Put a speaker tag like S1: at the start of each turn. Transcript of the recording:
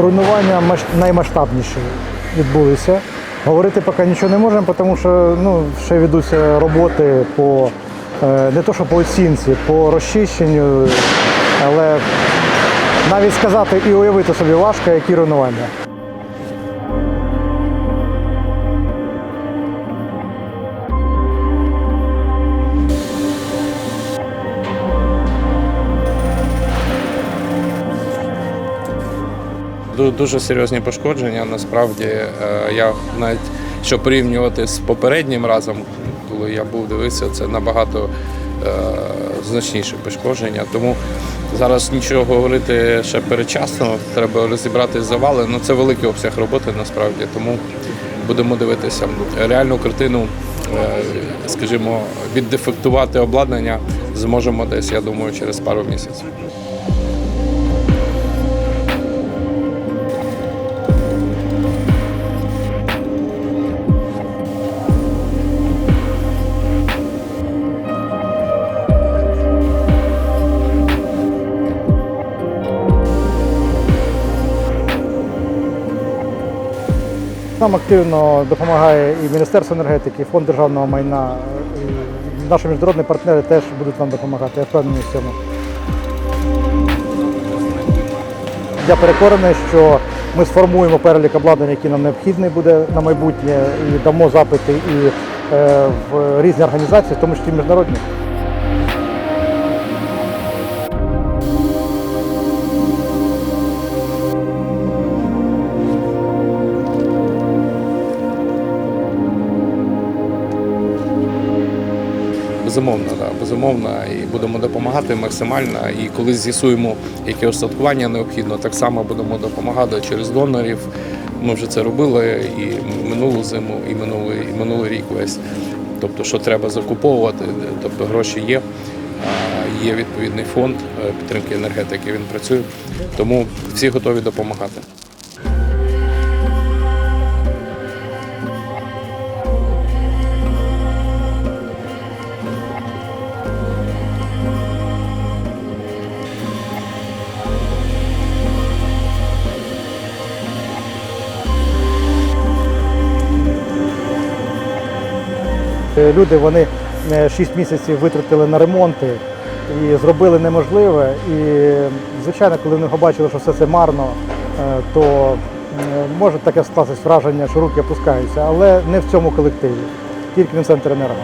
S1: руйнування наймасштабніші відбулися. Говорити поки нічого не можемо, тому що ну, ще ведуться роботи по е, не то, що по оцінці, по розчищенню, але навіть сказати і уявити собі важко, які руйнування.
S2: Дуже серйозні пошкодження. Насправді, е, я навіть що порівнювати з попереднім разом, коли я був дивився, це набагато е, значніше пошкодження. Тому зараз нічого говорити ще передчасно. Треба розібрати завали. Ну це великий обсяг роботи насправді. Тому будемо дивитися реальну картину, е, скажімо, віддефектувати обладнання зможемо десь, я думаю, через пару місяців.
S1: Нам активно допомагає і Міністерство енергетики, і Фонд державного майна. І наші міжнародні партнери теж будуть нам допомагати. Я впевнений в цьому. Я переконаний, що ми сформуємо перелік обладнань, який нам необхідний буде на майбутнє, і дамо запити і е, в різні організації, в тому числі міжнародні.
S2: Безумовно, да, безумовно, і будемо допомагати максимально. І коли з'ясуємо, яке остаткування необхідно, так само будемо допомагати через донорів. Ми вже це робили і минулу зиму, і минулий, і минулий рік весь. Тобто, що треба закуповувати, тобто гроші є. Є відповідний фонд е, підтримки енергетики, він працює. Тому всі готові допомагати.
S1: Люди вони 6 місяців витратили на ремонти і зробили неможливе. І, звичайно, коли вони побачили, що все це марно, е, то е, може таке скластись враження, що руки опускаються, але не в цьому колективі, тільки в Центренерго.